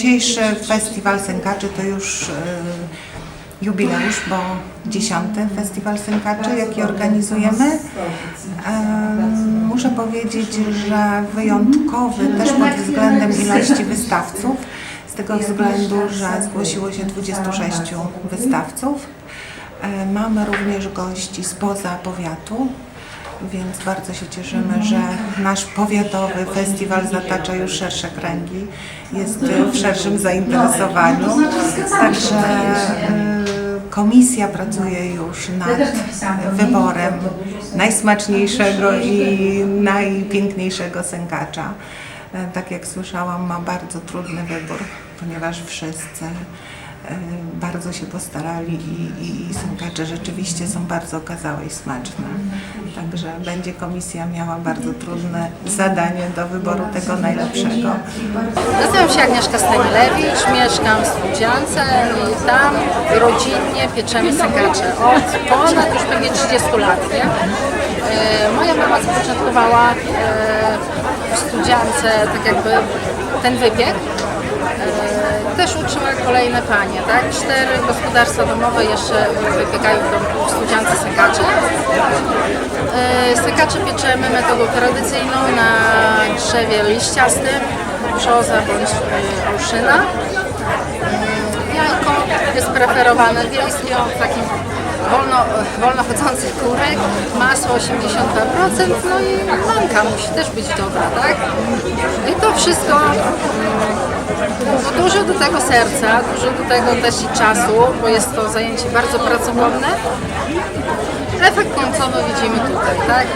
Dzisiejszy festiwal sękaczy to już e, jubileusz, bo dziesiąty festiwal sękaczy, jaki organizujemy. Em, Muszę powiedzieć, że wyjątkowy też pod względem ilości wystawców, z tego względu, że zgłosiło się 26 wystawców. E, Mamy również gości spoza powiatu, więc bardzo się cieszymy, że nasz powiatowy festiwal zatacza już szersze kręgi, jest w szerszym zainteresowaniu. Także e, komisja pracuje już nad wyborem najsmaczniejszego i najpiękniejszego sękacza. E, Tak jak słyszałam, ma bardzo trudny wybór, ponieważ wszyscy bardzo się postarali i, i, i sękacze rzeczywiście są bardzo okazałe i smaczne. Także będzie komisja miała bardzo trudne zadanie do wyboru tego najlepszego. Nazywam się Agnieszka Stanilewicz, mieszkam w Studziance i tam rodzinnie pieczemy sekacze od ponad już pewnie 30 lat. Nie? E, Moja mama zapoczątkowała e, w Studziance tak jakby ten wypiek. E, Też uczyła kolejne panie, tak? Cztery gospodarstwa domowe jeszcze wypiekają w w Studziance sekacze. E, Sekacze pieczemy metodą tradycyjną na drzewie liściastym, brzoza bądź e, olszyna. Mm, Jajko jest preferowane wiejskie, takim wolno, wolno chodzący kurek, masło 82%, no i manka musi też być dobra, tak? I to wszystko, dużo do tego serca, dużo do tego też i czasu, bo jest to zajęcie bardzo pracochłonne. Efekt końcowy widzimy tutaj, tak?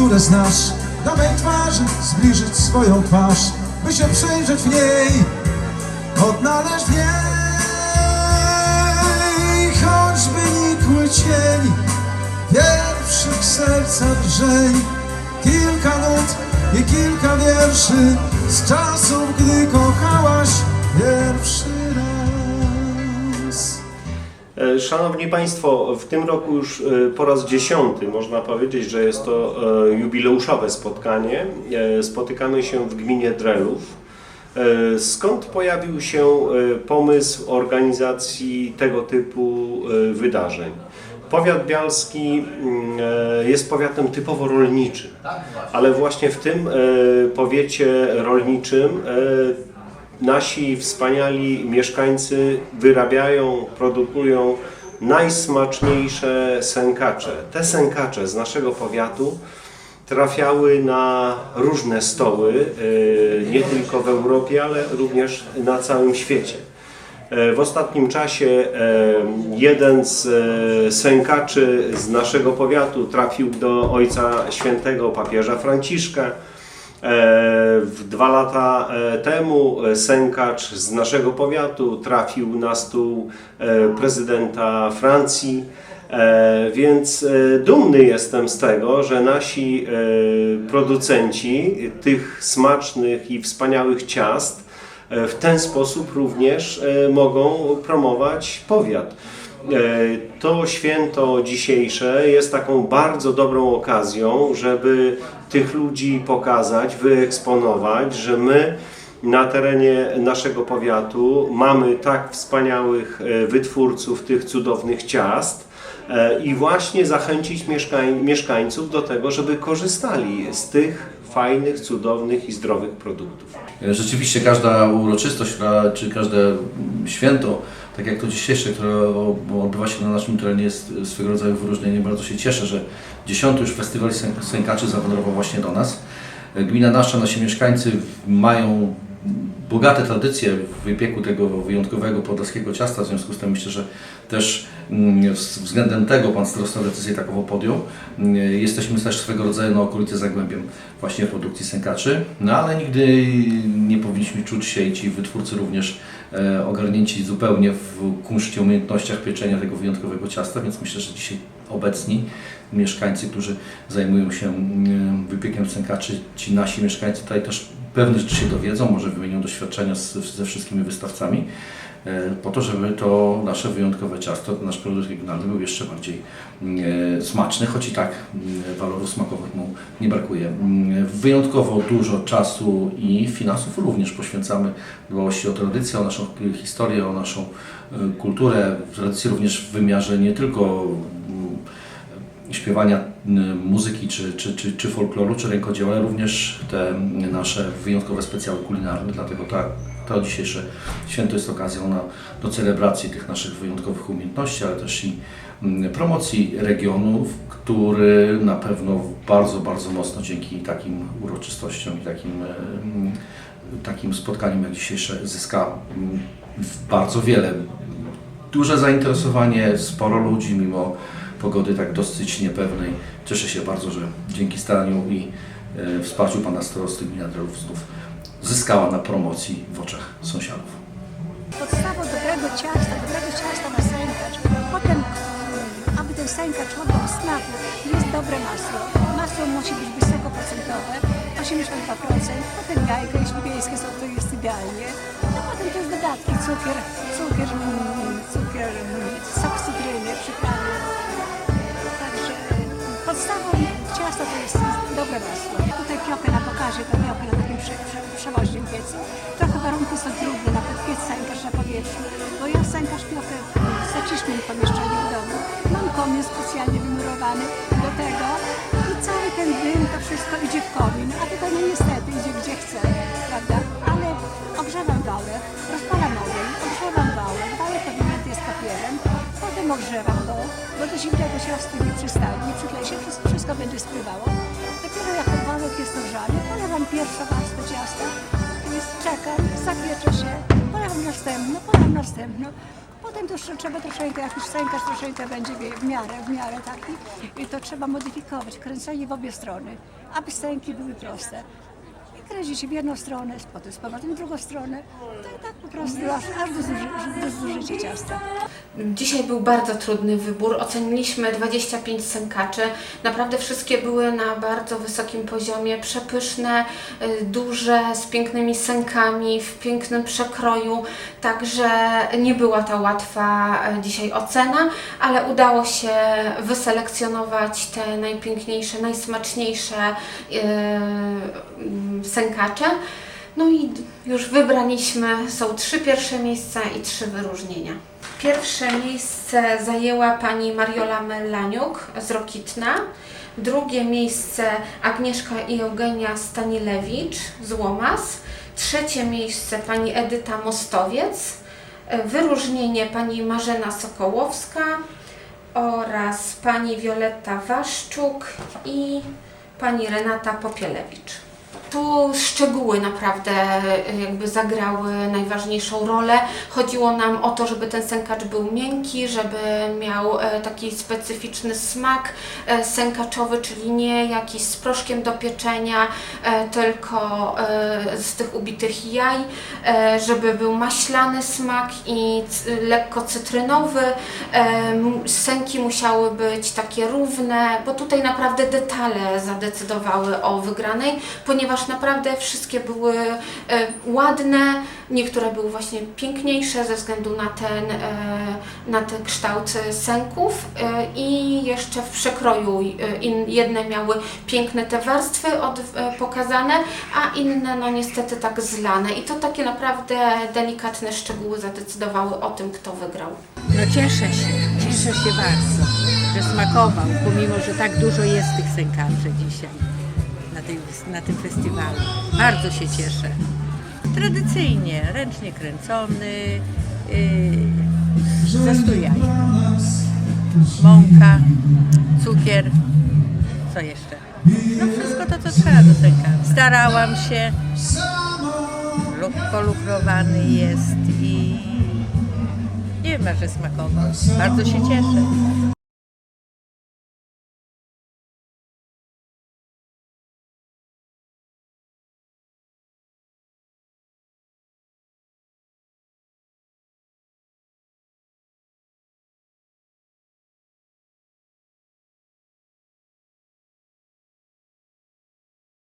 Które znasz. Na mej twarzy zbliżyć swoją twarz By się przyjrzeć w niej. Odnaleźć w niej Choćby nikły cień. Pierwszych serca drżeń Kilka nut i kilka wierszy Z czasów, gdy kochałaś pierwszy Szanowni Państwo, w tym roku już e, po raz dziesiąty można powiedzieć, że jest to e, jubileuszowe spotkanie. E, Spotykamy się w gminie Drelów. E, Skąd pojawił się e, pomysł organizacji tego typu e, wydarzeń? Powiat bialski mm, e, jest powiatem typowo rolniczym, ale właśnie w tym e, powiecie rolniczym e, nasi wspaniali mieszkańcy wyrabiają, produkują najsmaczniejsze sękacze. Te sękacze z naszego powiatu trafiały na różne stoły, e, nie tylko w Europie, ale również na całym świecie. E, W ostatnim czasie e, jeden z e, sękaczy z naszego powiatu trafił do Ojca Świętego papieża Franciszka. E, W dwa lata e, temu e, sękacz z naszego powiatu trafił na stół prezydenta Francji. Więc dumny jestem z tego, że nasi producenci tych smacznych i wspaniałych ciast w ten sposób również mogą promować powiat. To święto dzisiejsze jest taką bardzo dobrą okazją, żeby tych ludzi pokazać, wyeksponować, że my na terenie naszego powiatu mamy tak wspaniałych e, wytwórców tych cudownych ciast e, i właśnie zachęcić mieszkań, mieszkańców do tego, żeby korzystali z tych fajnych, cudownych i zdrowych produktów. Rzeczywiście każda uroczystość, czy każde święto, tak jak to dzisiejsze, które odbywa się na naszym terenie jest swego rodzaju wyróżnieniem. Bardzo się cieszę, że dziesiąty już festiwal sęk- sękaczy zawędrował właśnie do nas. Gmina nasza, nasi mieszkańcy mają bogate tradycje w wypieku tego wyjątkowego podlaskiego ciasta, w związku z tym myślę, że też mm, wz- względem tego Pan Starosta decyzję takową podjął. Mm, Jesteśmy też swego rodzaju na okolicy Zagłębiem właśnie produkcji sękaczy, no ale nigdy nie powinniśmy czuć się i ci wytwórcy również ogarnięci zupełnie w kunszcie, umiejętnościach pieczenia tego wyjątkowego ciasta, więc myślę, że dzisiaj obecni mieszkańcy, którzy zajmują się mm, wypiekiem sękaczy, ci nasi mieszkańcy tutaj też pewne rzeczy się dowiedzą, może wymienią doświadczenia z, ze wszystkimi wystawcami, e, po to, żeby to nasze wyjątkowe ciasto, nasz produkt regionalny był jeszcze bardziej mm, smaczny, choć i tak mm, walorów smakowych mu nie brakuje. Mm, Wyjątkowo dużo czasu i finansów również poświęcamy dbałości o tradycję, o naszą historię, o naszą e, kulturę, tradycję również w wymiarze nie tylko mm, śpiewania muzyki, czy, czy, czy, czy folkloru, czy rękodzieła, ale również te nasze wyjątkowe specjały kulinarne. Dlatego ta, to dzisiejsze święto jest okazją na, do celebracji tych naszych wyjątkowych umiejętności, ale też i mm, promocji regionu, który na pewno bardzo, bardzo mocno dzięki takim uroczystościom i takim, e, mm, takim spotkaniom jak dzisiejsze zyska mm, bardzo wiele duże zainteresowanie, sporo ludzi mimo pogody tak dosyć niepewnej. Cieszę się bardzo, że dzięki staraniu i e, wsparciu Pana Starosty Gmina Drelów znów zyskała na promocji w oczach sąsiadów. Podstawą dobrego ciasta, dobrego ciasta na sękacz, potem, aby ten sękacz oddał smaku, jest dobre masło. Masło musi być wysokoprocentowe, 82%, potem jajka, jeśli wiejskie są, to jest idealnie. No potem jest dodatki, cukier, cukier, cukier, sok cytryny, przyprawy. Także podstawą ciasta to jest dobre masło. Tutaj piokę na pokazie, to piokę na takim prze, piecu. Trochę warunki są trudne, nawet piec sękarz na powietrzu, bo ja sękarz piokę w zacisznym pomieszczeniu w domu. Mam komin specjalnie wymurowany do tego i cały ten dym, to wszystko idzie w komin, a tylko no niestety idzie gdzie chce, prawda? Ale ogrzewam wałę, rozpalam ogień, ogrzewam wałę, wałę powinięty jest papierem, potem ogrzewam go, bo do zimnego ciasta nie przystanie, nie przyklei się, wszystko, będzie spływało. Dopiero jak ten wałek jest ogrzany, polewam pierwszą warstwę ciasta, czekam, zapiecze się, polewam następną, polewam następną. Potem to trzeba troszeczkę, jak już sękarz troszeczkę będzie w miarę, w miarę taki, i to trzeba modyfikować, kręcenie w obie strony, aby sęki były proste. I kręcić w jedną stronę, potem z powrotem w drugą stronę, to tak po prostu aż, do, zuży, do zużycia ciasta. Dzisiaj był bardzo trudny wybór. Oceniliśmy 25 sękaczy. Naprawdę wszystkie były na bardzo wysokim poziomie, przepyszne, y, duże, z pięknymi sękami, w pięknym przekroju. Także nie była to łatwa y, dzisiaj ocena, ale udało się wyselekcjonować te najpiękniejsze, najsmaczniejsze y, No i już wybraliśmy, są trzy pierwsze miejsca i trzy wyróżnienia. Pierwsze miejsce zajęła pani Mariola Mellaniuk z Rokitna. Drugie miejsce Agnieszka i Eugenia Stanilewicz z Łomas. Trzecie miejsce pani Edyta Mostowiec. Wyróżnienie pani Marzena Sokołowska oraz pani Wioletta Waszczuk i pani Renata Popielewicz. Tu szczegóły naprawdę y, jakby zagrały najważniejszą rolę. Chodziło nam o to, żeby ten sękacz był miękki, żeby miał e, taki specyficzny smak e, sękaczowy, czyli nie jakiś z proszkiem do pieczenia, e, tylko z tych ubitych jaj, żeby był maślany smak i lekko cytrynowy. Sęki musiały być takie równe, bo tutaj naprawdę detale zadecydowały o wygranej, ponieważ ponieważ naprawdę wszystkie były e, ładne, niektóre były właśnie piękniejsze ze względu na ten, e, na ten kształt sęków e, i jeszcze w przekroju jedne miały piękne te warstwy pokazane, a inne no niestety tak zlane i to takie naprawdę delikatne szczegóły zadecydowały o tym, kto wygrał. No cieszę się, cieszę się bardzo, że smakował, pomimo, że tak dużo jest tych sękaczy dzisiaj na, tym festiwalu. Bardzo się cieszę. Tradycyjnie, ręcznie kręcony, yy, ze stu jaj. Mąka, cukier, co jeszcze? No wszystko to, co trzeba do sęka. Starałam się, luk polukrowany jest i nie wiem, że smakował. Bardzo się cieszę.